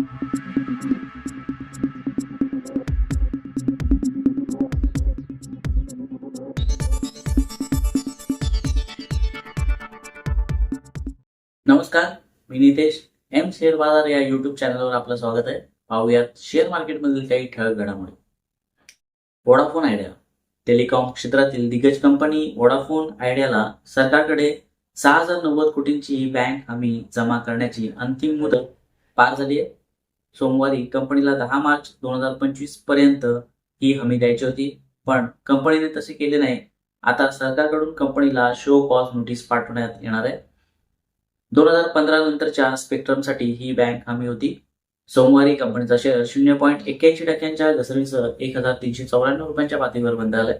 नमस्कार मी Nitesh. M share बाजार या युट्यूब चॅनलवर आपलं स्वागत आहे. पाहूयात शेअर मार्केटमधील काही ठळक घडामोडी. वोडाफोन आयडिया टेलिकॉम क्षेत्रातील दिग्गज कंपनी वोडाफोन आयडियाला सरकारकडे सहा हजार नव्वद कोटींची बँक हमी जमा करण्याची अंतिम मुदत पार झाली आहे. सोमवारी कंपनीला दहा मार्च दोन हजार पंचवीसपर्यंत ही हमी द्यायची होती. पण कंपनीने तसे केले नाही. आता सरकारकडून कंपनीला शो कॉज नोटीस पाठवण्यात येणार आहे. दोन हजार पंधरा नंतरच्या स्पेक्ट्रमसाठी ही बँक हमी होती. सोमवारी कंपनीचा शेअर शून्य पॉईंट एक्क्याऐंशी टक्क्यांच्या घसरणीसह एक हजार तीनशे चौऱ्याण्णव रुपयांच्या पातळीवर बंद आलाय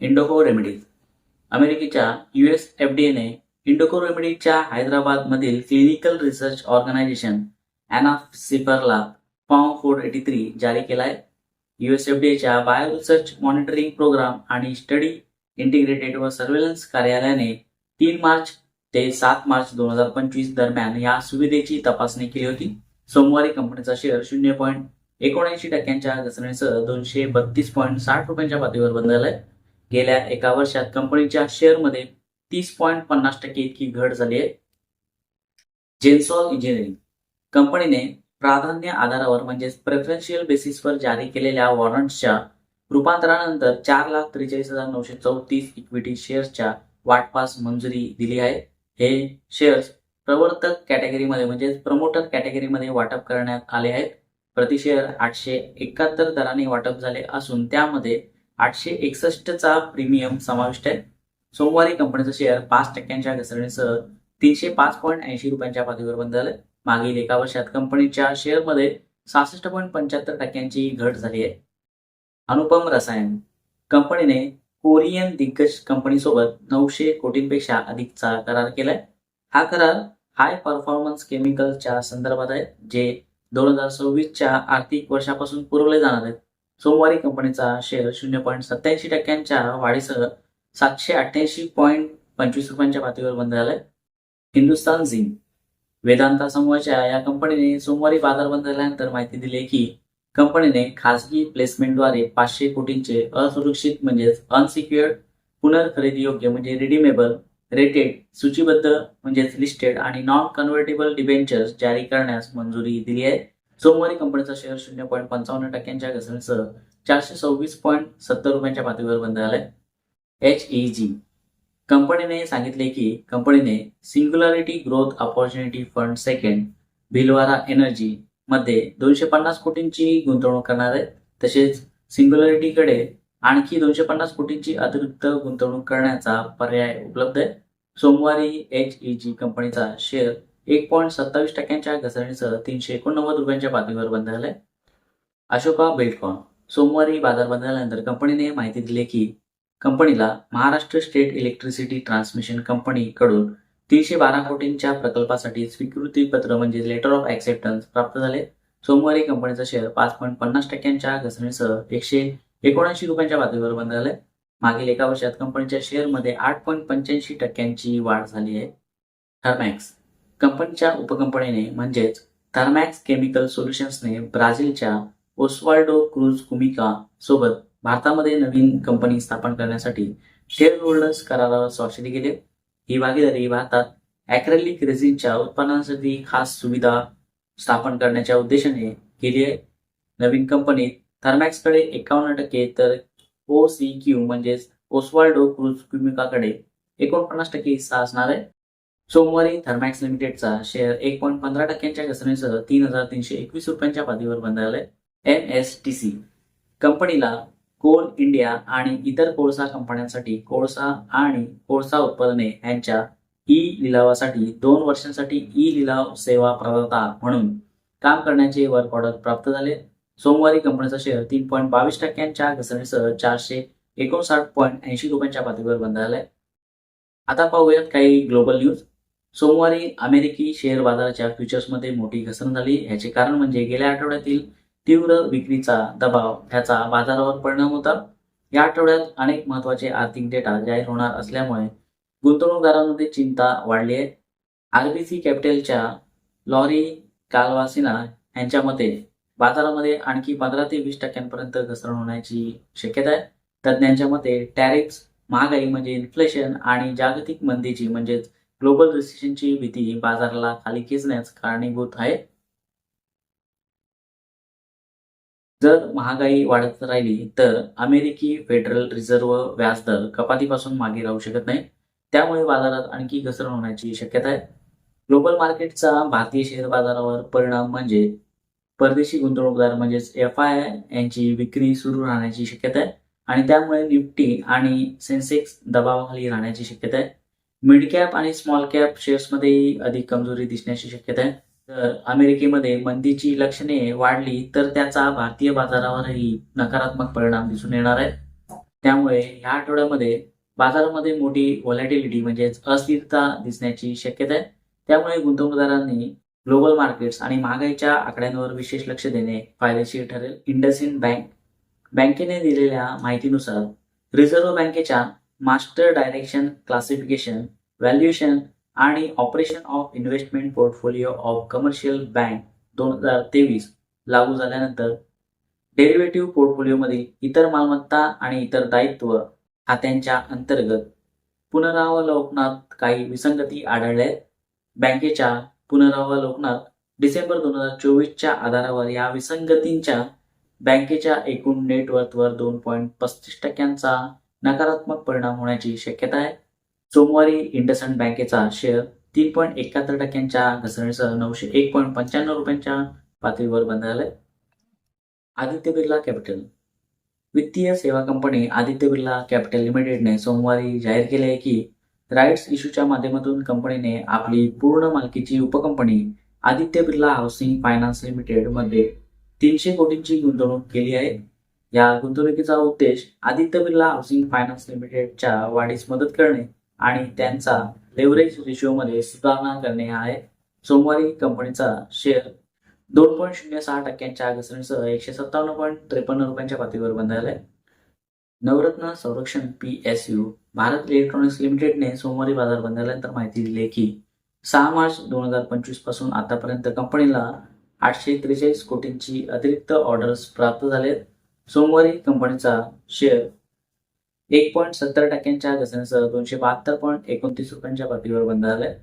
इंडोको रेमेडीज अमेरिकेच्या युएस एफडीएने इंडोको रेमेडीजच्या हैदराबादमधील क्लिनिकल रिसर्च ऑर्गनायझेशन अॅनाफिसिफरला फॉर्म फोर एटी थ्री जारी केला आहे युएसएफडीएच्या बायो रिसर्च मॉनिटरिंग प्रोग्राम आणि स्टडी इंटिग्रेटेड व सर्वेलन्स कार्यालयाने तीन मार्च ते सात मार्च दोन हजार पंचवीस दरम्यान या सुविधेची तपासणी केली होती. सोमवारी कंपनीचा शेअर शून्य पॉईंट एकोणऐंशी टक्क्यांच्या घसरणीसह दोनशे बत्तीस पॉईंट साठ रुपयांच्या पातळीवर बंद झालाय गेल्या एका वर्षात कंपनीच्या शेअरमध्ये तीस पॉईंट पन्नास टक्के इतकी घट झाली आहे. जेन्सॉल इंजिनिअरिंग कंपनीने प्राधान्य आधारावर म्हणजेच प्रेफरन्शियल बेसिसवर जारी केलेल्या वॉरंट्सच्या रूपांतरानंतर चार लाख त्रेचाळीस हजार नऊशे चौतीस इक्विटी शेअर्सच्या वाटपास मंजुरी दिली आहे. हे शेअर्स प्रवर्तक कॅटेगरीमध्ये म्हणजेच प्रमोटर कॅटेगरीमध्ये वाटप करण्यात आले आहेत. प्रति शेअर आठशे एकाहत्तर दराने वाटप झाले असून त्यामध्ये आठशे एकसष्टचा प्रीमियम समाविष्ट आहे. सोमवारी कंपनीचं शेअर पाच टक्क्यांच्या घसरणीसह तीनशे पाच पॉईंट ऐंशी रुपयांच्या पातळीवर बंद झालं मागील एका वर्षात कंपनीच्या शेअरमध्ये सहासष्ट पॉईंट पंच्याहत्तर टक्क्यांची घट झाली आहे. अनुपम रसायन कंपनीने कोरियन दिग्गज कंपनीसोबत नऊशे कोटींपेक्षा अधिकचा करार केलाय. हा करार हाय परफॉर्मन्स केमिकलच्या संदर्भात आहे जे दोन हजार सव्वीसच्या आर्थिक वर्षापासून पुरवले जाणार आहेत. सोमवारी कंपनीचा शेअर शून्य पॉईंट सत्याऐंशी टक्क्यांच्या वाढीसह सातशे अठ्ठ्याऐंशी पॉईंट पंचवीस रुपयांच्या पातळीवर बंद झालाय. हिंदुस्तान झिंक वेदांता समूहाच्या या कंपनीने सोमवारी बाजार बंद झाल्यानंतर माहिती दिली की कंपनीने खासगी प्लेसमेंटद्वारे पाचशे कोटींचे असुरक्षित म्हणजेच अनसिक्युअर्ड पुनर्खरेदी योग्य म्हणजे रिडीमेबल रेटेड सूचीबद्ध म्हणजेच लिस्टेड आणि नॉन कन्व्हर्टेबल डिबेंचर्स जारी करण्यास मंजुरी दिली आहे. सोमवारी कंपनीचा शेअर शून्य पॉईंट पंचावन्न टक्क्यांच्या घसरणीसह चारशे सव्वीस पॉईंट सत्तर रुपयांच्या पातळीवर बंद झालाय. एच ई जी कंपनीने सांगितले की कंपनीने singularity growth opportunity fund second Bhilwara energy मध्ये दोनशे पन्नास कोटींची गुंतवणूक करणार आहे तसेच सिंग्युलॅरिटीकडे आणखी दोनशे पन्नास कोटींची अतिरिक्त गुंतवणूक करण्याचा पर्याय उपलब्ध आहे. सोमवारी एच ई जी कंपनीचा शेअर एक पॉईंट सत्तावीस टक्क्यांच्या घसरणीसह तीनशे एकोणनव्वद रुपयांच्या पातळीवर बंद झालाय. अशोका बिल्डकॉन सोमवारी बाजार बंद झाल्यानंतर कंपनीने माहिती दिली की कंपनीला महाराष्ट्र स्टेट इलेक्ट्रिसिटी ट्रान्समिशन कंपनीकडून तीनशे बारा कोटींच्या प्रकल्पासाठी स्वीकृती पत्र म्हणजे लेटर ऑफ ऍक्सेप्टन्स प्राप्त झाले. सोमवारी कंपनीचा शेअर पाच पॉईंट पन्नास टक्क्यांच्या घसरणीसह एकशे एकोणऐंशी रुपयांच्या पातळीवर बंद झालाय मागील एका वर्षात कंपनीच्या शेअरमध्ये आठ पॉईंट पंच्याऐंशी टक्क्यांची वाढ झाली आहे. थर्मॅक्स कंपनीच्या उपकंपनीने म्हणजेच थर्मॅक्स केमिकल सोल्युशन्सने ब्राझीलच्या ओस्वाल्डो क्रूज कुमिका सोबत भारतामध्ये नवीन कंपनी स्थापन करण्यासाठी शेअर होल्डर्स करारावर स्वाक्षरी केले. ही भागीदारी भारतात ॲक्रेलिक रेझिनच्या उत्पादनासाठी खास सुविधा स्थापन करण्याच्या उद्देशाने केली आहे. नवीन कंपनीत थर्मॅक्सकडे एकावन्न टक्के तर ओ सी क्यू म्हणजेच ओस्वाल्डो क्रुज क्युमिकाकडे एकोणपन्नास टक्के हिस्सा असणार आहे. सोमवारी थर्मॅक्स लिमिटेडचा शेअर एक पॉईंट पंधरा टक्क्यांच्या घसरणीसह तीन हजार तीनशे एकवीस रुपयांच्या पातळीवर बंद झालाय एम एस टी सी कंपनीला कोल इंडिया आणि इतर कोळसा कंपन्यांसाठी कोळसा आणि कोळसा उत्पादने यांच्या ई लिलावासाठी दोन वर्षांसाठी ई लिलाव सेवा प्रदाता म्हणून काम करण्याचे वर्क ऑर्डर प्राप्त झाले. सोमवारी कंपनीचा शेअर तीन पॉईंट बावीस टक्क्यांच्या घसरणीसह चारशे एकोणसाठ पॉईंट ऐंशी रुपयांच्या पातळीवर बंद झालाय. आता पाहूयात काही ग्लोबल न्यूज. सोमवारी अमेरिकी शेअर बाजाराच्या फ्युचर्समध्ये मोठी घसरण झाली. याचे कारण म्हणजे गेल्या आठवड्यातील तीव्र विक्रीचा दबाव ह्याचा बाजारावर परिणाम होता. या आठवड्यात अनेक महत्त्वाचे आर्थिक डेटा जाहीर होणार असल्यामुळे गुंतवणूकदारांमध्ये चिंता वाढली आहे. आरबीसी कॅपिटलच्या लॉरी कालवासिना यांच्या मते बाजारामध्ये आणखी पंधरा ते वीस टक्क्यांपर्यंत घसरण होण्याची शक्यता आहे. तज्ज्ञांच्या मते टॅरिफ्स महागाई म्हणजे इन्फ्लेशन आणि जागतिक मंदीची म्हणजेच ग्लोबल रिसेशनची भीती बाजाराला खाली खेचण्यास कारणीभूत आहे. जर महागाई वाढत राहिली तर अमेरिकी फेडरल रिझर्व्ह व्याजदर कपातीपासून मागे राहू शकत नाही. त्यामुळे बाजारात आणखी घसरण होण्याची शक्यता आहे. ग्लोबल मार्केटचा भारतीय शेअर बाजारावर परिणाम म्हणजे परदेशी गुंतवणूकदार म्हणजेच एफ आय आय यांची विक्री सुरू राहण्याची शक्यता आहे. आणि त्यामुळे निफ्टी आणि सेन्सेक्स दबावाखाली राहण्याची शक्यता आहे. मिड कॅप आणि स्मॉल कॅप शेअर्समध्येही अधिक कमजोरी दिसण्याची शक्यता आहे. तर अमेरिकेमध्ये मंदीची लक्षणे वाढली तर त्याचा भारतीय बाजारावरही नकारात्मक परिणाम दिसून येणार आहे. त्यामुळे ह्या आठवड्यामध्ये बाजारामध्ये मोठी व्हॉलॅटिलिटी म्हणजेच अस्थिरता दिसण्याची शक्यता आहे. त्यामुळे गुंतवणूकदारांनी ग्लोबल मार्केट्स आणि महागाईच्या आकड्यांवर विशेष लक्ष देणे फायदेशीर ठरेल. इंडसइंड बँक बँकेने दिलेल्या माहितीनुसार रिझर्व्ह बँकेच्या मास्टर डायरेक्शन क्लासिफिकेशन व्हॅल्युएशन आणि operation of investment portfolio of commercial bank दोन हजार तेवीस लागू झाल्यानंतर डेरिव्हेटिव्ह पोर्टफोलिओमधील इतर मालमत्ता आणि इतर दायित्व खात्यांच्या अंतर्गत पुनरावलोकनात काही विसंगती आढळल्या आहेत बँकेच्या पुनरावलोकनात डिसेंबर दोन हजार चोवीसच्या आधारावर या विसंगतींच्या बँकेच्या एकूण नेटवर्थवर दोन पॉईंट पस्तीस टक्क्यांचा नकारात्मक परिणाम होण्याची शक्यता आहे. सोमवारी इंडसंड बँकेचा शेअर तीन पॉईंट एकाहत्तर टक्क्यांच्या घसरणीसह नऊशे एक पॉईंट पंच्याण्णव रुपयांच्या पातळीवर बंद झालंय. आदित्य बिर्ला कॅपिटल. वित्तीय सेवा कंपनी आदित्य बिर्ला कॅपिटल लिमिटेडने सोमवारी जाहीर केले आहे की राईट्स इश्यूच्या माध्यमातून कंपनीने आपली पूर्ण मालकीची उपकंपनी आदित्य बिर्ला हाऊसिंग फायनान्स लिमिटेडमध्ये तीनशे कोटींची गुंतवणूक केली आहे. या गुंतवणुकीचा उद्देश आदित्य बिर्ला हाऊसिंग फायनान्स लिमिटेडच्या वाढीस मदत करणे. आणि त्यांचा लेव्हरेज रेशिओमध्ये सुधारणा करणे हा आहे. सोमवारी कंपनीचा शेअर दोन पॉईंट शून्य सहा टक्क्यांच्या घसरणीसह एकशे सत्तावन्न पॉईंट त्रेपन्न रुपयांच्या पातळीवर बंद झालाय नवरत्न संरक्षण P S U Bharat electronics लिमिटेडने सोमवारी बाजार बंद झाल्यानंतर माहिती दिली की सहा मार्च दोन हजार पंचवीसपासून आतापर्यंत कंपनीला आठशे त्रेचाळीस कोटींची अतिरिक्त ऑर्डर्स प्राप्त झालेत. सोमवारी कंपनीचा शेअर एक पॉईंट सत्तर टक्क्यांच्या घसरणीसह दोनशे बहात्तर पॉईंट एकोणतीस रुपयांच्या पातळीवर बंद झालंय.